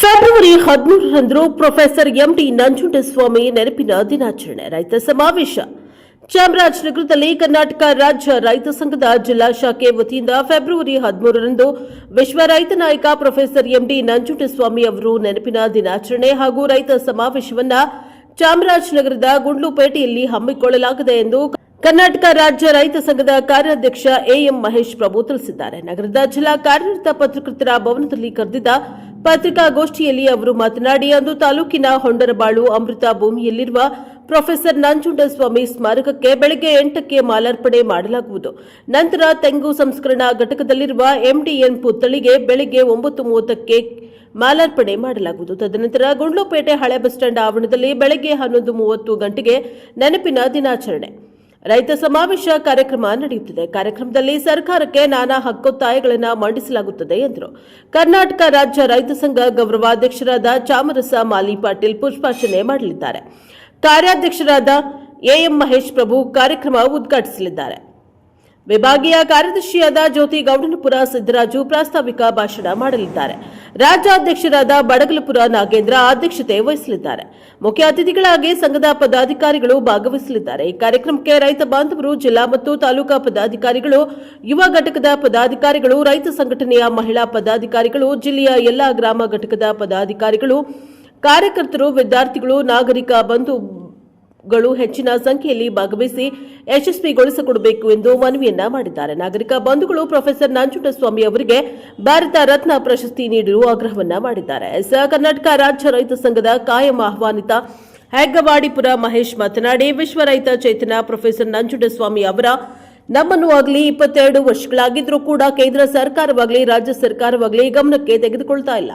February ಹದಿಮೂರರಂದು professor MD Nanjundaswamy ನೆನಪಿನ ದಿನಾಚರಣೆ, ರೈತ ಸಮಾವೇಶ. ಚಾಮರಾಜನಗರದಲ್ಲಿ ಕರ್ನಾಟಕ ರಾಜ್ಯ ರೈತ ಸಂಘದ ಜಿಲ್ಲಾ ಶಾಖೆ ವತಿಯಿಂದ ಫೆಬ್ರವರಿ ಹದಿಮೂರರಂದು ವಿಶ್ವ ರೈತ ನಾಯಕ ಪ್ರೊಫೆಸರ್ ಎಂಡಿ ನಂಜುಂಡಸ್ವಾಮಿ ಅವರು ನೆನಪಿನ ದಿನಾಚರಣೆ ಹಾಗೂ ರೈತ ಸಮಾವೇಶವನ್ನು ಚಾಮರಾಜನಗರದ ಗುಂಡ್ಲುಪೇಟೆಯಲ್ಲಿ ಹಮ್ಮಿಕೊಳ್ಳಲಾಗಿದೆ ಎಂದು ಕರ್ನಾಟಕ ರಾಜ್ಯ ರೈತ ಸಂಘದ ಕಾರ್ಯಾಧ್ಯಕ್ಷ ಎಎಂ ಮಹೇಶ್ ಪ್ರಭು ತಿಳಿಸಿದ್ದಾರೆ. ನಗರದ ಜಿಲ್ಲಾ ಕಾರ್ಯನಿರತ ಪತ್ರಕರ್ತರ ಭವನದಲ್ಲಿ ಕರೆದಿದ್ದ ಪತ್ರಿಕಾಗೋಷ್ಠಿಯಲ್ಲಿ ಅವರು ಮಾತನಾಡಿ, ಅಂದು ತಾಲೂಕಿನ ಹೊಂಡರಬಾಳು ಅಮೃತ ಭೂಮಿಯಲ್ಲಿರುವ ಪ್ರೊಫೆಸರ್ ನಂಜುಂಡಸ್ವಾಮಿ ಸ್ಮಾರಕಕ್ಕೆ ಬೆಳಗ್ಗೆ ಎಂಟಕ್ಕೆ ಮಾಲಾರ್ಪಣೆ ಮಾಡಲಾಗುವುದು. ನಂತರ ತೆಂಗು ಸಂಸ್ಕರಣಾ ಘಟಕದಲ್ಲಿರುವ ಎಂಡಿಎನ್ ಪುತ್ಥಳಿಗೆ ಬೆಳಗ್ಗೆ ಒಂಬತ್ತು ಮೂವತ್ತಕ್ಕೆ ಮಾಲಾರ್ಪಣೆ ಮಾಡಲಾಗುವುದು. ತದನಂತರ ಗುಂಡ್ಲುಪೇಟೆ ಹಳೆ ಬಸ್ ಸ್ಟ್ಯಾಂಡ್ ಆವರಣದಲ್ಲಿ ಬೆಳಗ್ಗೆ ಹನ್ನೊಂದು ಮೂವತ್ತು ಗಂಟೆಗೆ ನೆನಪಿನ ದಿನಾಚರಣೆ. ರೈತ ಸಮಾವೇಶ ಕಾರ್ಯಕ್ರಮ ನಡೆಯುತ್ತಿದೆ. ಕಾರ್ಯಕ್ರಮದಲ್ಲಿ ಸರ್ಕಾರಕ್ಕೆ ನಾನಾ ಹಕ್ಕೊತ್ತಾಯಗಳನ್ನು ಮಂಡಿಸಲಾಗುತ್ತದೆ ಎಂದರು. ಕರ್ನಾಟಕ ರಾಜ್ಯ ರೈತ ಸಂಘ ಗೌರವಾಧ್ಯಕ್ಷರಾದ ಚಾಮರಸ ಮಾಲಿ ಪಾಟೀಲ್ ಪುಷ್ಪಾರ್ಚನೆ ಮಾಡಲಿದ್ದಾರೆ. ಕಾರ್ಯಾಧ್ಯಕ್ಷರಾದ ಎಎಂ ಮಹೇಶ್ ಪ್ರಭು ಕಾರ್ಯಕ್ರಮ ಉದ್ಘಾಟಿಸಲಿದ್ದಾರೆ. ವಿಭಾಗೀಯ ಕಾರ್ಯದರ್ಶಿಯಾದ ಜ್ಯೋತಿ ಗೌಡನಪುರ ಸಿದ್ದರಾಜು ಪ್ರಾಸ್ತಾವಿಕ ಭಾಷಣ ಮಾಡಲಿದ್ದಾರೆ. ರಾಜ್ಯಾಧ್ಯಕ್ಷರಾದ ಬಡಗಲಪುರ ನಾಗೇಂದ್ರ ಅಧ್ಯಕ್ಷತೆ ವಹಿಸಲಿದ್ದಾರೆ. ಮುಖ್ಯ ಅತಿಥಿಗಳಾಗಿ ಸಂಘದ ಪದಾಧಿಕಾರಿಗಳು ಭಾಗವಹಿಸಲಿದ್ದಾರೆ. ಈ ಕಾರ್ಯಕ್ರಮಕ್ಕೆ ರೈತ ಬಾಂಧವರು, ಜಿಲ್ಲಾ ಮತ್ತು ತಾಲೂಕಾ ಪದಾಧಿಕಾರಿಗಳು, ಯುವ ಘಟಕದ ಪದಾಧಿಕಾರಿಗಳು, ರೈತ ಸಂಘಟನೆಯ ಮಹಿಳಾ ಪದಾಧಿಕಾರಿಗಳು, ಜಿಲ್ಲೆಯ ಎಲ್ಲಾ ಗ್ರಾಮ ಘಟಕದ ಪದಾಧಿಕಾರಿಗಳು, ಕಾರ್ಯಕರ್ತರು, ವಿದ್ಯಾರ್ಥಿಗಳು, ನಾಗರಿಕ ಬಂಧು ಗಳು ಹೆಚ್ಚಿನ ಸಂಖ್ಯೆಯಲ್ಲಿ ಭಾಗವಹಿಸಿ ಯಶಸ್ವಿಗೊಳಿಸಿಕೊಡಬೇಕು ಎಂದು ಮನವಿಯನ್ನ ಮಾಡಿದ್ದಾರೆ. ನಾಗರಿಕ ಬಂಧುಗಳು ಪ್ರೊಫೆಸರ್ ನಂಜುಂಡಸ್ವಾಮಿ ಅವರಿಗೆ ಭಾರತ ರತ್ನ ಪ್ರಶಸ್ತಿ ನೀಡಲು ಆಗ್ರಹವನ್ನ ಮಾಡಿದ್ದಾರೆ. ಕರ್ನಾಟಕ ರಾಜ್ಯ ರೈತ ಸಂಘದ ಕಾಯಂ ಆಹ್ವಾನಿತ ಹೆಗ್ಗವಾಡಿಪುರ ಮಹೇಶ್ ಮಾತನಾಡಿ, ವಿಶ್ವ ರೈತ ಚೇತನ ಪ್ರೊಫೆಸರ್ ನಂಜುಂಡಸ್ವಾಮಿ ಅವರ ನಮ್ಮನ್ನು ಆಗಲಿ ಇಪ್ಪತ್ತೆರಡು ವರ್ಷಗಳಾಗಿದ್ರೂ ಕೂಡ ಕೇಂದ್ರ ಸರ್ಕಾರವಾಗಲಿ, ರಾಜ್ಯ ಸರ್ಕಾರವಾಗಲಿ ಗಮನಕ್ಕೆ ತೆಗೆದುಕೊಳ್ತಾ ಇಲ್ಲ.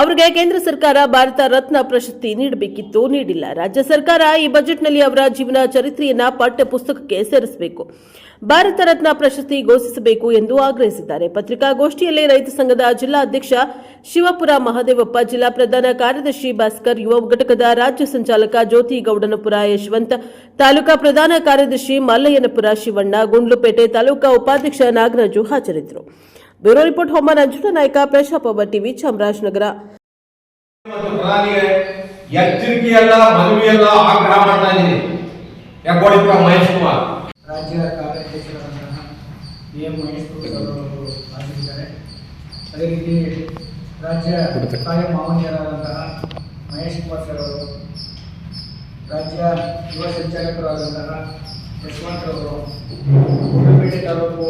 ಅವರಿಗೆ ಕೇಂದ್ರ ಸರ್ಕಾರ ಭಾರತ ರತ್ನ ಪ್ರಶಸ್ತಿ ನೀಡಬೇಕಿತ್ತು, ನೀಡಿಲ್ಲ. ರಾಜ್ಯ ಸರ್ಕಾರ ಈ ಬಜೆಟ್ನಲ್ಲಿ ಅವರ ಜೀವನ ಚರಿತ್ರೆಯನ್ನ ಪಠ್ಯ ಪುಸ್ತಕಕ್ಕೆ ಸೇರಿಸಬೇಕು. ಭಾರತ ರತ್ನ ಪ್ರಶಸ್ತಿ ಘೋಷಿಸಬೇಕು ಎಂದು ಆಗ್ರಹಿಸಿದ್ದಾರೆ. ಪತ್ರಿಕಾಗೋಷ್ಠಿಯಲ್ಲಿ ರೈತ ಸಂಘದ ಜಿಲ್ಲಾ ಅಧ್ಯಕ್ಷ ಶಿವಪುರ ಮಹದೇವಪ್ಪ, ಜಿಲ್ಲಾ ಪ್ರಧಾನ ಕಾರ್ಯದರ್ಶಿ ಭಾಸ್ಕರ್, ಯುವ ಘಟಕದ ರಾಜ್ಯ ಸಂಚಾಲಕ ಜ್ಯೋತಿ ಗೌಡನಪುರ ಯಶವಂತ, ತಾಲೂಕಾ ಪ್ರಧಾನ ಕಾರ್ಯದರ್ಶಿ ಮಲ್ಲಯ್ಯನಪುರ ಶಿವಣ್ಣ, ಗುಂಡ್ಲುಪೇಟೆ ತಾಲೂಕಾ ಉಪಾಧ್ಯಕ್ಷ ನಾಗರಾಜು ಹಾಜರಿದ್ದರು. ಬ್ಯೂರೋ ರಿಪೋರ್ಟ್ ಹೋಮ ನಂಜುಂಡ ನಾಯಕ ಪ್ರಶಾಪ ಟಿವಿ ಚಾಮರಾಜನಗರ. ಮತ್ತು ಪ್ರಧಾನಿಗೆ ಎಚ್ಚರಿಕೆಯಲ್ಲ ಮನವಿಯಲ್ಲ ಆಗ್ರಹ ಮಾಡ್ತಾ ಇದ್ದೀನಿ. ಯಾಕೋಡಿಪುರ ಮಹೇಶ್ ಕುಮಾರ್. ರಾಜ್ಯ ಕಾರ್ಯಾಧ್ಯಕ್ಷರಾದಂತಹ ಬಿ ಎಂ ಮಹೇಶ್ ಅವರು ಆಗಿದ್ದಾರೆ ಅದೇ ರೀತಿ ರಾಜ್ಯ ಕಾಯಂ ಮಾವನ್ಯರಾದಂತಹ ಮಹೇಶ್ ಕುಮಾರ್ ಸರ್ ಅವರು ರಾಜ್ಯ ಯುವ ಸಂಚಾಲಕರಾದಂತಹ ಯಶವಂತರವರು ಅವರು ತಾಲೂಕು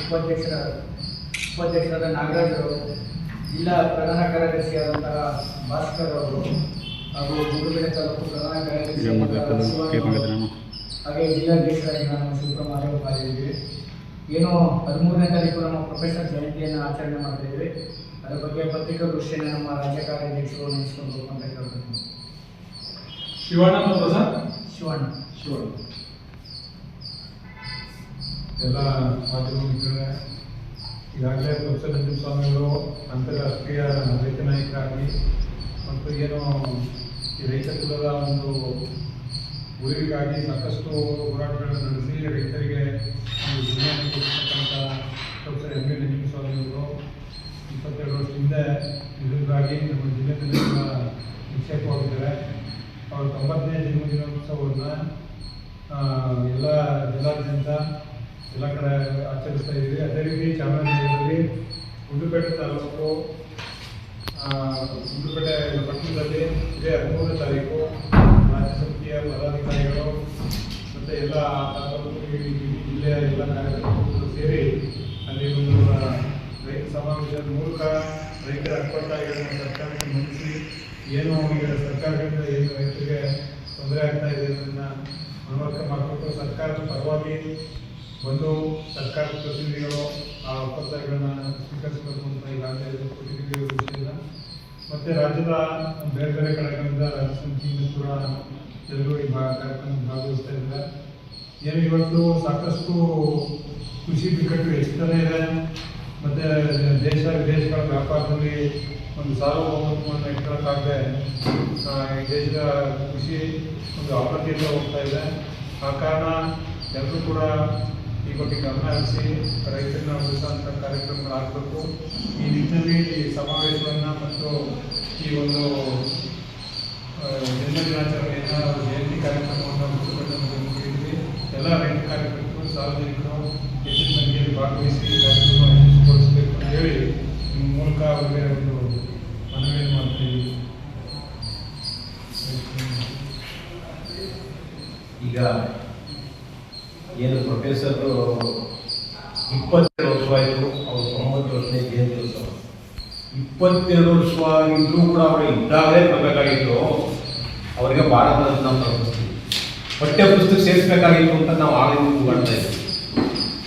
ಉಪಾಧ್ಯಕ್ಷರ ಉಪಾಧ್ಯಕ್ಷರಾದ ನಾಗರಾಜ್ ಅವರು ಜಿಲ್ಲಾ ಪ್ರಧಾನ ಕಾರ್ಯದರ್ಶಿಯಾದಂತಹ ಭಾಸ್ಕರ್ ಅವರು ಹಾಗೂ ಗುಂಡ್ಲುಪೇಟೆ ತಾಲೂಕು ಪ್ರಧಾನ ಕಾರ್ಯದರ್ಶಿ ಹಾಗೆ ಜಿಲ್ಲಾಧ್ಯಕ್ಷರಾಗಿ ನಾನು ಶಿವಕುಮಾರ್ ಮಾಡಿದ್ದೀವಿ ಏನು ಹದಿಮೂರನೇ ತಾರೀಕು ನಮ್ಮ ಪ್ರೊಫೆಸರ್ ಜಯಂತಿಯನ್ನು ಆಚರಣೆ ಮಾಡ್ತಾ ಇದ್ವಿ. ಅದರ ಬಗ್ಗೆ ಪತ್ರಿಕಾಗೋಷ್ಠಿಯನ್ನು ನಮ್ಮ ರಾಜ್ಯ ಕಾರ್ಯಾಧ್ಯಕ್ಷರು ನೆನೆಸ್ಕೊಂಡು ಅಂತ ಕೇಳ್ಬೇಕು ಶಿವಣ್ಣ ಮತ್ತು ಸರ್ ಶಿವಣ್ಣ. ಶಿವಣ್ಣ. ಎಲ್ಲ ಮಾಧ್ಯಮ ಈಗಾಗಲೇ ಪ್ರೊಫೆಸರ್ ಸ್ವಾಮಿಗಳು ಅಂತಾರಾಷ್ಟ್ರೀಯ ರೈತ ನಾಯಕರಾಗಿ ಮತ್ತು ಏನು ಈ ರೈತ ಕುಲದ ಒಂದು ಉಳಿವಿಗಾಗಿ ಸಾಕಷ್ಟು ಹೋರಾಟಗಳನ್ನು ನಡೆಸಿ ರೈತರಿಗೆ ಪ್ರೊಫೆಸರ್ ಎಂ ನಂಜು ಸ್ವಾಮಿಗಳು ಇಪ್ಪತ್ತೆರಡು ವರ್ಷ ಹಿಂದೆ ಇದಕ್ಕಾಗಿ ನಮ್ಮ ಜಿಲ್ಲೆಯಲ್ಲಿ ನಿಕ್ಷೇಪವಾಗಿದ್ದಾರೆ. ಅವರು ತೊಂಬತ್ತನೇ ಜನ್ಮದಿನೋತ್ಸವವನ್ನು ಎಲ್ಲ ಜಿಲ್ಲಾದ್ಯಂತ ಎಲ್ಲ ಕಡೆ ಆಚರಿಸ್ತಾ ಇದ್ದೀವಿ ಅದೇ ರೀತಿ ಚಾಮರಾಜನಗರದಲ್ಲಿ ಗುಂಡ್ಲುಪೇಟೆ ತಾಲೂಕು ಗುಂಡ್ಲುಪೇಟೆ ಪಟ್ಟಣದಲ್ಲಿ ಇದೇ ಹದಿಮೂರನೇ ತಾರೀಕು. ರಾಜ್ಯ ಸಮಿತಿಯ ಪದಾಧಿಕಾರಿಗಳು ಮತ್ತು ಎಲ್ಲ ತಾಲೂಕು ಜಿಲ್ಲೆಯ ಎಲ್ಲ ಕಾರ್ಯಕರ್ತರು ಸೇರಿ ಅಲ್ಲಿ ಒಂದು ರೈತ ಸಮಾವೇಶದ ಮೂಲಕ ರೈತರ ಅಕ್ಕೊಟ್ಟಾಗಿಗಳನ್ನು ಸರ್ಕಾರಕ್ಕೆ ಮಂಡಿಸಿ ಏನು ಈಗ ಸರ್ಕಾರದಿಂದ ಏನು ರೈತರಿಗೆ ತೊಂದರೆ ಆಗ್ತಾ ಇದೆ ಅದನ್ನು ಮನವರಿಕೆ ಮಾಡಿಕೊಟ್ಟು ಸರ್ಕಾರದ ಪರವಾಗಿ ಬಂದು ಸರ್ಕಾರದ ಪ್ರತಿನಿಧಿಗಳು ಆ ಒಪ್ಪಂದಗಳನ್ನು ಸ್ವೀಕರಿಸಬೇಕು ಅಂತ ಈಗಾಗಲೇ ಪ್ರತಿನಿಧಿಗಳ ವಿಷಯದ ಮತ್ತು ರಾಜ್ಯದ ಬೇರೆ ಬೇರೆ ಕಡೆಗಳಿಂದ ರಾಜ್ಯ ಸಮಿತಿಯಿಂದ ಕೂಡ ಎಲ್ಲರೂ ಈ ಕಾರ್ಯಕ್ರಮ ಭಾಗವಹಿಸ್ತಾ ಇದ್ದಾರೆ. ಏನು ಇವತ್ತು ಸಾಕಷ್ಟು ಕೃಷಿ ಬಿಕ್ಕಟ್ಟು ಹೆಚ್ಚುತ್ತಾನೆ ಇದೆ. ಮತ್ತು ದೇಶ ವಿದೇಶಗಳ ವ್ಯಾಪಾರದಲ್ಲಿ ಒಂದು ಸಾರ್ವಭೌಮತ್ವವನ್ನು ಇಟ್ಕೊಳ್ಳೋಕ್ಕಾಗದೆ ಈ ದೇಶದ ಕೃಷಿ ಒಂದು ಅವನತಿಯಿಂದ ಹೋಗ್ತಾ ಇದೆ. ಆ ಕಾರಣ ಎಲ್ಲರೂ ಕೂಡ ಈ ಬಗ್ಗೆ ಗಮನ ಹರಿಸಿ ರೈತರನ್ನ ಉಳಿಸುವಂಥ ಕಾರ್ಯಕ್ರಮಗಳಾಗಬೇಕು ಈ ನಿಟ್ಟಿನಲ್ಲಿ ಸಮಾವೇಶವನ್ನು ಮತ್ತು ಈ ಒಂದು ಜನ್ಮ ದಿನಾಚರಣೆಯನ್ನು ಜಯಂತಿ ಕಾರ್ಯಕ್ರಮವನ್ನು ಮುಗಿದಿದೆ ಎಲ್ಲ ರೈತ ಕಾರ್ಯಕರ್ತರು, ಸಾರ್ವಜನಿಕರು ಹೆಚ್ಚಿನ ಸಂಖ್ಯೆಯಲ್ಲಿ ಭಾಗವಹಿಸಿ ಕಾರ್ಯಕ್ರಮ ಯಶಸ್ವಿಗೊಳಿಸಬೇಕು ಅಂತ ಹೇಳಿ ನಿಮ್ಮ ಮೂಲಕ ಅವರಿಗೆ ಒಂದು ಮನವಿ ಮಾಡ್ತೀವಿ ಈಗ ಏನು ಪ್ರೊಫೆಸರ್ ಇಪ್ಪತ್ತೆರಡು ವರ್ಷ ಆಯಿತು, ಅವ್ರು ತೊಂಬತ್ತು ವರ್ಷದ ಜಯಂತಿ ಇಪ್ಪತ್ತೆರಡು ವರ್ಷವಾಗಿದ್ರೂ ಕೂಡ ಅವರು ಇದ್ದಾಗಲೇ ಬರಬೇಕಾಗಿತ್ತು. ಅವರಿಗೆ ಭಾರತ ರತ್ನ ಪ್ರಶಸ್ತಿ ಪಠ್ಯ ಪುಸ್ತಕ ಸೇರಿಸಬೇಕಾಗಿತ್ತು ಅಂತ ನಾವು ಆಗಲೇ ಮಾಡ್ತಾ ಇದ್ದೀವಿ.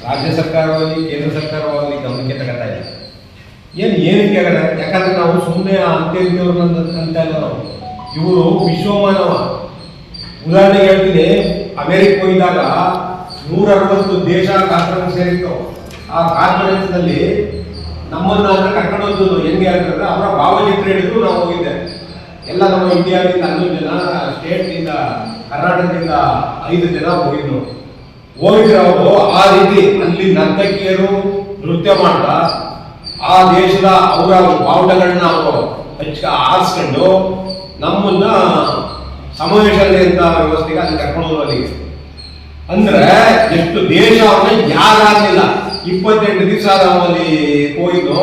ರಾಜ್ಯ ಸರ್ಕಾರವಾಗಿ, ಕೇಂದ್ರ ಸರ್ಕಾರವಾಗಿ ಗಮನಕ್ಕೆ ತಗೋತಾ ಇದೆ ಏನು ಏನಕ್ಕೆ ಆಗಲ್ಲ, ಯಾಕಂದ್ರೆ ನಾವು ಸುಮ್ಮನೆ ಅಂತ್ಯವ್ರನ್ನ ಅಂತ ಇಲ್ಲ ನಾವು. ಇವರು ವಿಶ್ವಮಾನವ. ಉದಾಹರಣೆಗೆ ಹೇಳ್ತೀನಿ, ಅಮೆರಿಕ ಹೋಗಿದಾಗ ನೂರ ಅರವತ್ತು ದೇಶ ಕಾನ್ಫರೆನ್ಸ್ ಸೇರಿತ್ತು. ಆ ಕಾನ್ಫರೆನ್ಸ್ನಲ್ಲಿ ನಮ್ಮನ್ನ ಅಂದ್ರೆ ಕರ್ಕೊಂಡು ಹೋದ್ದು ಹೆಂಗೆ ಅಂತಂದ್ರೆ ಅವರ ಭಾವಚಿತ್ರ ಹಿಡಿದು ನಾವು ಹೋಗಿದ್ದೆ. ಎಲ್ಲ ನಮ್ಮ ಇಂಡಿಯಾದಿಂದ, ಹನ್ನೊಂದು ಜನ ಸ್ಟೇಟ್ನಿಂದ ಕರ್ನಾಟಕದಿಂದ ಐದು ಜನ ಹೋಗಿದ್ರು. ಹೋಗಿದ್ರೆ ಅವರು ಆ ರೀತಿ ಅಲ್ಲಿ ನರ್ತಕಿಯರು ನೃತ್ಯ ಮಾಡ್ತಾ, ಆ ದೇಶದ ಅವರ ಬಾವುಟಗಳನ್ನ ಅವರು ಹಚ್ಚ ಆರಿಸ್ಕೊಂಡು ನಮ್ಮನ್ನ ಸಮಾವೇಶ ಅಂತ ವ್ಯವಸ್ಥೆಗೆ ಅಲ್ಲಿ ಕರ್ಕೊಂಡು ಹೋಗಿ ಅಂದ್ರೆ ಎಷ್ಟು ದೇಶ ಅವನ್ನ ಯಾರಾಗಲಿಲ್ಲ. ಇಪ್ಪತ್ತೆಂಟು ದಿವಸ ಅಲ್ಲಿ ಹೋಗಿದ್ದು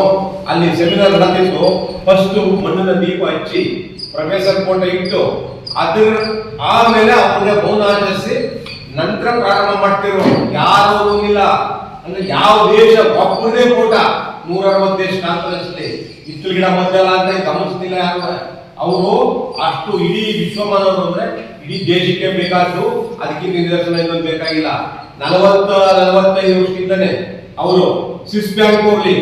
ಅಲ್ಲಿ ಸೆಮಿನಾರ್ ನಡೆದಿತ್ತು. ಫಸ್ಟ್ ಮಣ್ಣಿನ ದೀಪ ಹಚ್ಚಿ ಪ್ರೊಫೆಸರ್ ಫೋಟೋ ಇಟ್ಟು ಅದ್ರ ಆಮೇಲೆ ಅವ್ರಿಗೆ ಮೌನ ಆಚರಿಸಿ ನಂತರ ಪ್ರಾರಂಭ ಮಾಡ್ತಿರೋ ಯಾರು ಹೋಗಿಲ್ಲ ಅಂದ್ರೆ ಯಾವ ದೇಶ ಒಬ್ಬರದೇ ಕೋಟ ನೂರ ಅರವತ್ತು ಕಾನ್ಫರೆನ್ಸ್ ಇತ್ತು ಗಿಡ ಮದ್ದಲ್ಲ ಅಂತ ಗಮನಿಸ್ತಿಲ್ಲ ಯಾರು? ಅವರು ಅಷ್ಟು ಇಡೀ ವಿಶ್ವಮಾನವರು ಅಂದ್ರೆ ಇಡೀ ದೇಶಕ್ಕೆ ಬೇಕಾದ್ರು ಅದಕ್ಕೆ ನಿದರ್ಶನ ಇನ್ನೊಂದು ಬೇಕಾಗಿಲ್ಲ. ನಲವತ್ತ ನಲವತ್ತೈದು ವರ್ಷದಿಂದಾನೆ ಅವರು ಸ್ವಿಸ್ ಬ್ಯಾಂಕ್ ಹೋಗ್ಲಿ,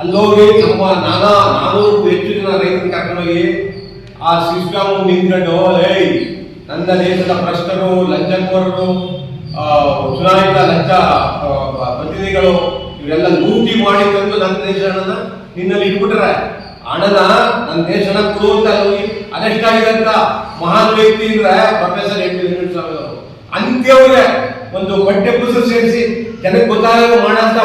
ಅಲ್ಲೋಗಿ ನಮ್ಮ ನಾನಾ ನಾನೂರು ಹೆಚ್ಚು ಜನ ರೈತರು ಕರ್ಕೊಂಡೋಗಿ ಆ ಸ್ವಿಸ್ ಬ್ಯಾಂಕ್ ನಿಂತ್ಕೊಂಡು, ಏಯ್, ನನ್ನ ದೇಶದ ಭ್ರಷ್ಟರು, ಲಂಚಕೋರರು ಚುನಾಯಿತ ಲಂಚ ಪ್ರತಿನಿಧಿಗಳು, ಇವರೆಲ್ಲ ಲೂಟಿ ಮಾಡಿ ತಂದು ನನ್ನ ದೇಶ ನಿನ್ನಲ್ಲಿ ಇಟ್ಬಿಟ್ರೆ ಹಣನ ನಮ್ಮ ದೇಶನ ಹೋಗಿ ಅದೆಷ್ಟಾಗಿದೆ ಅಂತ ಮಹಾನ್ ವ್ಯಕ್ತಿ ಅಂದ್ರೆ ಪ್ರೊಫೆಸರ್ ಎಂ ಪಿ ಸ್ವಾಮಿ ಅವರು. ಅಂತ್ಯವ್ರಿಗೆ ಒಂದು ಪಠ್ಯ ಪುಸ್ತಕ ಸೇರಿಸಿ ಜನಕ್ಕೆ ಗೊತ್ತಾಗ ಮಾಡಂತ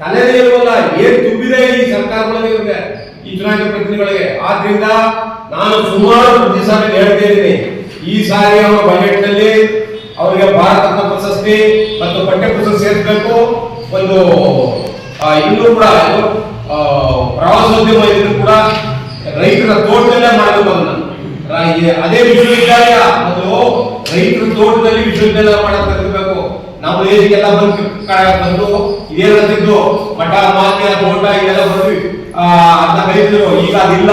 ತಲೆ ಇರುವಲ್ಲ, ಏನ್ ತುಂಬಿದೆ ಈ ಸರ್ಕಾರಗಳಿಗೆ ಇವ್ರಿಗೆ, ಈ ಚುನಾಯಿತ ಪ್ರತಿನಿಧಿಗಳಿಗೆ. ಆದ್ರಿಂದ ನಾನು ಸುಮಾರು ಪ್ರತಿ ಸಾರಿ ಹೇಳ್ತಾ ಇದ್ದೀನಿ. ಈ ಸಾರಿ ಅವರ ಬಜೆಟ್ನಲ್ಲಿ ಅವರಿಗೆ ಭಾರತ ಪ್ರಶಸ್ತಿ ಮತ್ತು ಪಠ್ಯ ಪುಸ್ತಕ ಸೇರಿಸಬೇಕು. ಒಂದು ಇನ್ನೂ ಕೂಡ ಪ್ರವಾಸೋದ್ಯಮ ಇದ್ರು ಕೂಡ ರೈತರ ತೋಟದಲ್ಲೇ ಮಾಡಬೇಕು ಅದನ್ನ. ಅದೇ ವಿಶ್ವವಿದ್ಯಾಲಯ ಮತ್ತು ರೈತರ ತೋಟದಲ್ಲಿ ವಿಶ್ವವಿದ್ಯಾಲಯ ಮಾಡಕ್ ಕಲಿಬೇಕು ನಮ್ಮ ದೇಶಕ್ಕೆಲ್ಲ ಬಂದು ಬಂದು ಇದೇನಂತಿದ್ದು ಮಠ ಮಾನ್ಯ ತೋಟ ಇದೆಲ್ಲ ಬಂದ್ವಿ ಅದನ್ನ ಕರೀತಿದ್ರು ಈಗ ಅದಿಲ್ಲ.